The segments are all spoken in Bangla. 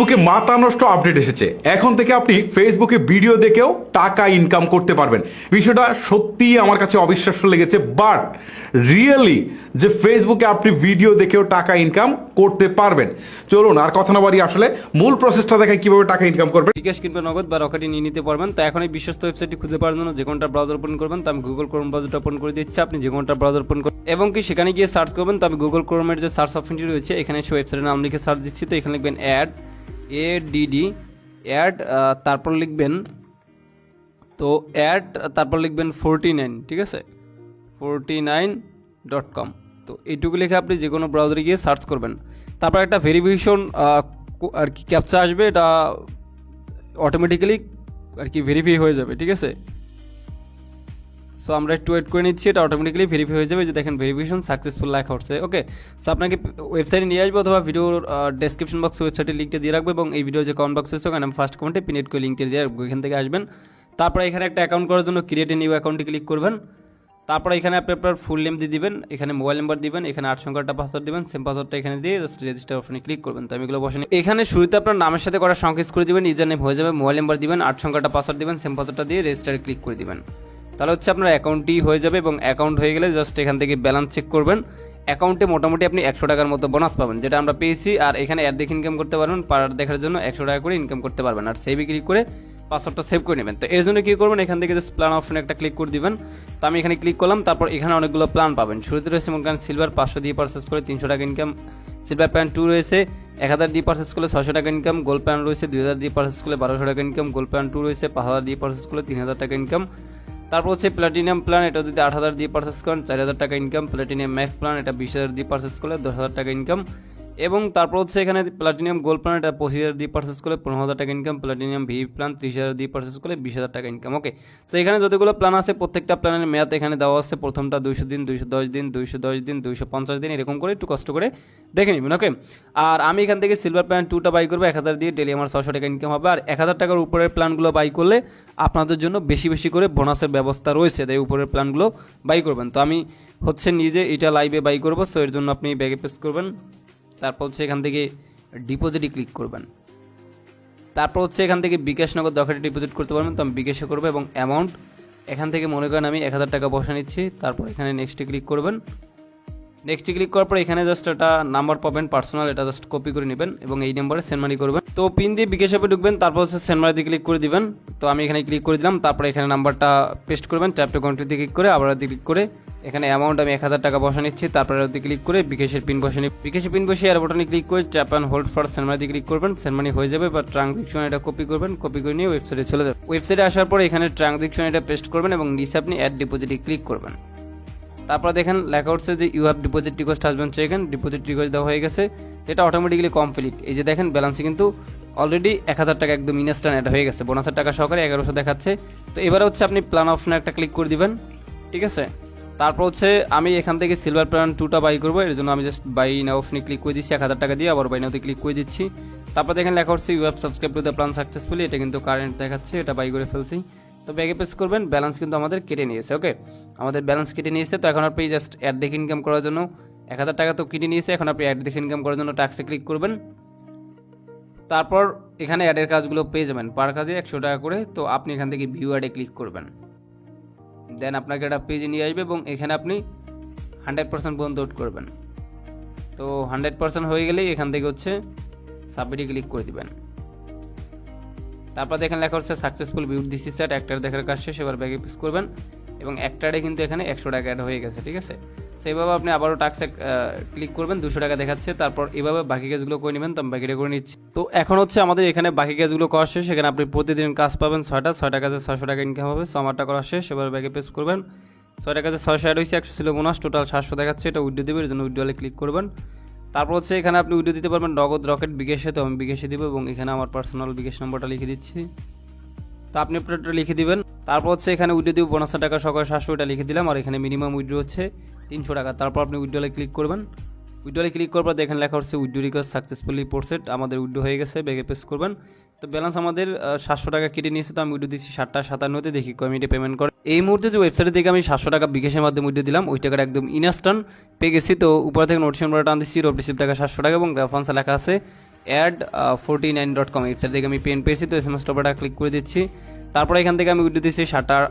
ফেসবুকে মাথা নষ্ট আপডেট এসেছে। এখন থেকে আপনি ফেসবুকে ভিডিও দেখেও টাকা ইনকাম করতে পারবেন। বিষয়টা সত্যিই আমার কাছে অবিশ্বাস্য লেগেছে বাট রিয়েলি যে ফেসবুকে আপনি ভিডিও দেখেও টাকা ইনকাম করতে পারবেন। চলুন, আর কথা না বাড়ি আসলে মূল প্রসেসটা দেখে কীভাবে টাকা ইনকাম করবেন। বিকাশ কিংবা নগদ বা রকেটে নিয়ে নিতে পারবেন। তো এখন এই বিশ্বস্ত ওয়েবসাইটটি খুঁজে পাওয়ার জন্য যে কোনটা ব্রাউজার ওপেন করবেন, তো আমি গুগল ক্রোম ব্রাউজারটা ওপেন করে দিচ্ছি। আপনি যে কোনটা ব্রাউজার ওপেন করবেন এবং কি সেখানে গিয়ে সার্চ করবেন, তো আমি গুগল ক্রোমের যে সার্চ অপশনটি রয়েছে, এখানে সে ওয়েবসাইটের নাম লিখে সার্চ দিচ্ছি। তো এখানে লিখবেন অ্যাড এ ডিডি অ্যাড তারপর লিখবেন, তো অ্যাড তারপর লিখবেন ফোরটি নাইন ঠিক আছে? ফোরটি নাইন ডট কম তো এইটুকু লিখে আপনি যে কোনো ব্রাউজারে গিয়ে সার্চ করবেন। তারপর একটা ভেরিফিকেশন আর কি ক্যাপচা আসবে, এটা অটোমেটিক্যালি আর কি ভেরিফাই হয়ে যাবে, ঠিক আছে? সো আমরা একটু ওয়েট করে নিচ্ছি, এটা অটোমেটিক্যালি ভেরিফাই হয়ে যাবে যে দেখেন ভেরিফিকেশন সাকসেসফুল লেখা হচ্ছে ওকে সো আপনাকে ওয়েবসাইটে নিয়ে আসব অথবা ভিডিওর ডেসক্রিপশন বক্সে ওয়েবসাইটের লিঙ্কটা দিয়ে রাখব এবং এই ভিডিও যে কমেন্ট বক্স আছে ওখানে ফার্স্ট কমেন্টে পিনেট করে লিঙ্কটা দিয়ে রাখব, এখান থেকে আসবেন। তারপরে এখানে একটা অ্যাকাউন্ট করার জন্য ক্রিয়েট নিউ অ্যাকাউন্টে ক্লিক করবেন। তারপরে এখানে আপনি আপনার ফুল নেম দিয়ে দিবেন, এখানে মোবাইল নাম্বার দিবেন, এখানে আট সংখ্যাটা পাসওয়ার্ড দিবেন সেম পাসওয়ার্ডটা এখানে দিয়ে জাস্ট রেজিস্টার অপশনে ক্লিক করবেন। তো আমি এগুলো বসে। এখানে শুরুতে আপনার নামের সাথে করা সংকেত করে দিবেন ইউজার নেম হয়ে যাবে মোবাইল নাম্বার দিবেন আট সংখ্যাটা পাসওয়ার্ড দিবেন সেম পাসওয়ার্ডটা দিয়ে রেজিস্টারে ক্লিক করে দিবেন। তাহলে হচ্ছে আপনার অ্যাকাউন্টটি হয়ে যাবে এবং অ্যাকাউন্ট হয়ে গেলে জাস্ট এখান থেকে ব্যালেন্স চেক করবেন। অ্যাকাউন্টে মোটামুটি আপনি একশো টাকার মতো বোনাস পাবেন, যেটা আমরা পেয়েছি। আর এখানে অ্যাড দেখে ইনকাম করতে পারবেন পার দেখার জন্য একশো টাকা করে ইনকাম করতে পারবেন। আর সেভে ক্লিক করে পাসওয়ার্ডটা সেভ করে নেবেন। তো এর জন্য কী করবেন? এখান থেকে জাস্ট প্ল্যান অপশনে একটা ক্লিক করে দিবেন। তো আমি এখানে ক্লিক করলাম, তারপর এখানে অনেকগুলো প্ল্যান পাবেন। শুরুতে রয়েছে মনে করেন সিলভার পাঁচশো দিয়ে পারচেস করে তিনশো টাকা ইনকাম সিলভার প্যান টু রয়েছে এক হাজার দিয়ে পারচেস করলে ছশো টাকা ইনকাম গোল্ড প্যান রয়েছে দুই হাজার দিয়ে পারচেস করলে বারোশো টাকা ইনকাম গোল্ড প্যান টু রয়েছে পাঁচ হাজার দিয়ে পারচেস করলে তিন হাজার টাকা ইনকাম তারপর হচ্ছে প্লাটিনিয়াম প্ল্যান এটা যদি আট হাজার দিয়ে পারচেস করেন, চার হাজার টাকা ইনকাম প্ল্যাটিনিয়াম ম্যাক্স প্ল্যান এটা বিশ হাজার দিয়ে পারচেস করলে দশ হাজার টাকা ইনকাম এবং তারপর হচ্ছে এখানে প্লাটিনিয়াম গোল্ড প্ল্যান এটা পঁচিশ হাজার দিয়ে পারচেস করলে পনেরো হাজার টাকা ইনকাম প্লাটিনিয়াম ভি প্ল্যান ত্রিশ হাজার দিয়ে পারচেস করলে বিশ হাজার টাকা ইনকাম ওকে তো এখানে যতগুলো প্ল্যান আছে, প্রত্যেকটা প্ল্যানের মেয়াদ এখানে দেওয়া আছে। প্রথমটা দুইশো দিন, দুইশো দশ দিন, দুইশো দশ দিন, দুইশো পঞ্চাশ দিন, এরকম করে একটু কষ্ট করে দেখে নেবেন ওকে আর আমি এখান থেকে সিলভার প্ল্যান টুটা বাই করব, এক হাজার দিয়ে ডেলি আমার ছশো টাকা ইনকাম হবে। আর এক হাজার টাকার উপরের প্ল্যানগুলো বাই করলে আপনাদের জন্য বেশি বেশি করে বোনাসের ব্যবস্থা রয়েছে। তাই উপরের প্ল্যানগুলো বাই করবেন। তো আমি হচ্ছে নিজে এটা লাইভে বাই করব। সো এর জন্য আপনি ব্যাগে পেস করবেন। তারপর হচ্ছে এখান থেকে ডিপোজিটে ক্লিক করবেন। তারপর হচ্ছে এখান থেকে বিকাশ নগদ দরকারে ডিপোজিট করতে পারবেন, তো আমি বিকাশে করব এবং অ্যামাউন্ট এখান থেকে মনে করেন আমি এক হাজার টাকা বসা নিচ্ছি, তারপর এখানে নেক্সটে ক্লিক করবেন। নেক্সটে ক্লিক করার পর এখানে জাস্ট একটা নাম্বার পাবেন পার্সোনাল এটা জাস্ট কপি করে নেবেন এবং এই নম্বরে সেন্ড মানি করবেন। তো পিন দিয়ে বিকাশ অ্যাপে ঢুকবেন, তারপর হচ্ছে সেন্ড মানি দিয়ে ক্লিক করে দিবেন। তো আমি এখানে ক্লিক করে দিলাম, তারপরে এখানে নাম্বারটা পেস্ট করবেন ট্যাপ টু কন্ট্রিতে ক্লিক করে আবার ক্লিক করে এখানে অ্যামাউন্ট আমি এক হাজার টাকা বসা নিচ্ছি, তারপরে ওতে ক্লিক করে বিকাশের পিন বসে নিই বিকাশের পিন বসে আর বাটনে ক্লিক করে ট্যাপ অ্যান্ড হোল্ড ফর সেনমানিতে ক্লিক করবেন সেনমানি হয়ে যাবে বা ট্রানজেকশন এটা কপি করবেন কপি করে নিয়ে ওয়েবসাইটে চলে যাবে ওয়েবসাইটে আসার পর এখানে ট্রানজেকশন এটা পেস্ট করবেন এবং নিচে আপনি অ্যাড ডিপোজিটে ক্লিক করবেন। তারপর দেখেন লেখা উঠছে যে you have deposit request has been checking deposit request দেওয়া হয়ে গেছে এটা অটোমেটিক্যালি কমপ্লিট এই যে দেখেন ব্যালেন্সে কিন্তু অলরেডি এক হাজার টাকা একদম ইনস্ট্যান্ট অ্যাড হয়ে গেছে বোনাসের টাকা সহকারে এগারোশো দেখাচ্ছে। তো এবারে হচ্ছে আপনি প্ল্যান অপশনে একটা ক্লিক করে দিবেন, ঠিক আছে? তারপর হচ্ছে আমি এখান থেকে সিলভার প্ল্যান টুটা বাই করব, এর জন্য আমি জাস্ট বাই নাও অপশনে ক্লিক করে দিচ্ছি, এক হাজার টাকা দিয়ে আবার বাই নাওতে ক্লিক করে দিচ্ছি। তারপর দেখেন লেখা হচ্ছে you have subscribe to the plan successfully এটা কিন্তু কারেন্ট দেখাচ্ছে, এটা বাই করে ফেলছি। তো ব্যাগে প্রেস করবেন ব্যালেন্স কিন্তু আমাদের কেটে নিয়েছে ওকে আমাদের ব্যালেন্স কেটে নিয়েছে, তো এখন আপনি জাস্ট অ্যাড দেখে ইনকাম করার জন্য এক হাজার টাকা তো কেটে নিয়েছে, এখন আপনি অ্যাড দেখে ইনকাম করার জন্য ট্যাক্সে ক্লিক করবেন। তারপর এখানে অ্যাডের কাজগুলো পেয়ে যাবেন পার কাজে একশো টাকা করে, তো আপনি এখান থেকে ভিউ অ্যাডে ক্লিক করবেন। দেন আপনাকে একটা পেজে নিয়ে আসবে এবং এখানে আপনি হান্ড্রেড পার্সেন্ট পর্যন্ত ওট করবেন। তো হান্ড্রেড পার্সেন্ট হয়ে গেলেই এখান থেকে হচ্ছে সাবমিটে ক্লিক করে দিবেন। তারপর দেখেন লেখা হচ্ছে successful but this is set একটার দেখার কাজ শেষ, এবার ব্যাগে পিস করবেন। এবং একটারে কিন্তু এখানে একশো টাকা অ্যাড হয়ে গেছে, ঠিক আছে? সেইভাবে আপনি আবারও টাক্সে ক্লিক করবেন, দুশো টাকা দেখাচ্ছে, তারপর এভাবে বাকি কাজগুলো করে নেবেন, তো বাকিটা করে নিচ্ছি। তো এখন হচ্ছে আমাদের এখানে বাকি কাজগুলো করা শেষ সেখানে আপনি প্রতিদিন কাজ পাবেন ছয়টা ছয়টা কাজে ছশো টাকা ইনকাম হবে সো আমারটা করা শেষ, এবার ব্যাগে পেস করবেন। ছয়টা কাজে ছয়শো অ্যাড হয়েছে, একশো ছিল বোনাস টোটাল সাতশো দেখাচ্ছে, এটা উইডো দেবে, এর জন্য উইডোলে ক্লিক করবেন। তারপর হচ্ছে এখানে আপনি উইডো দিতে পারবেন নগদ রকেট বিকাশে তো আমি বিকেশে দিব এবং এখানে আমার পার্সোনাল বিকেশ নম্বরটা লিখে দিচ্ছি। তো আপনি আপনারটা লিখে দিবেন। তারপর হচ্ছে এখানে উইড্রো দিব, পঞ্চাশ টাকা সকাল সাতশো এটা লিখে দিলাম, আর এখানে মিনিমাম উইড্রো হচ্ছে তিনশো টাকা। তারপর আপনি উইড্রোলে ক্লিক করবেন। উইড্রোলে ক্লিক করার পর দেখেন লেখা হচ্ছে উইড্রো রিকোয়েস্ট সাকসেসফুলি প্রসেড আমাদের উইড্রো হয়ে গেছে, ব্যাগে পেস করবেন। তো ব্যালেন্স আমাদের সাতশো টাকা কেটে নিয়েছে, তো আমি উইড্রো দিচ্ছি সাতটা সাতান্নতে, দেখি কমিটি পেমেন্ট করে। এই মুহূর্তে যে ওয়েবসাইটে থেকে আমি সাতশো টাকা বিকাশের মাধ্যমে উইড্রো দিলাম ওই টাকাটা একদম ইনস্ট্যান্ট পেয়ে গেছি। তো উপর থেকে নোটিশন বড় টান দিচ্ছি রোড রিসিভ টাকা সাতশো টাকা এবং রেফারেন্সে লেখা আছে ad forty nine dot com website থেকে আমি পেন পেয়েছি, তো এস এম এস টপারটা ক্লিক করে দিচ্ছি। তারপরে এখান থেকে আমি উইড্রো দিচ্ছি সাতার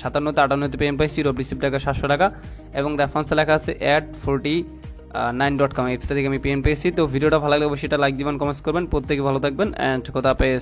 সাতান্নতে আটান্নতে পেন পাইছি রব রিসিপ্ট টাকা সাতশো টাকা এবং রেফারেন্সে লেখা আছে ad forty nine dot com website থেকে আমি পেন পেয়েছি, তো ভিডিওটা ভালো লাগলে অবশ্যই এটা লাইক দিবেন কমেন্টস করবেন। প্রত্যেকে ভালো থাকবেন অ্যান্ড কথা পেয়ে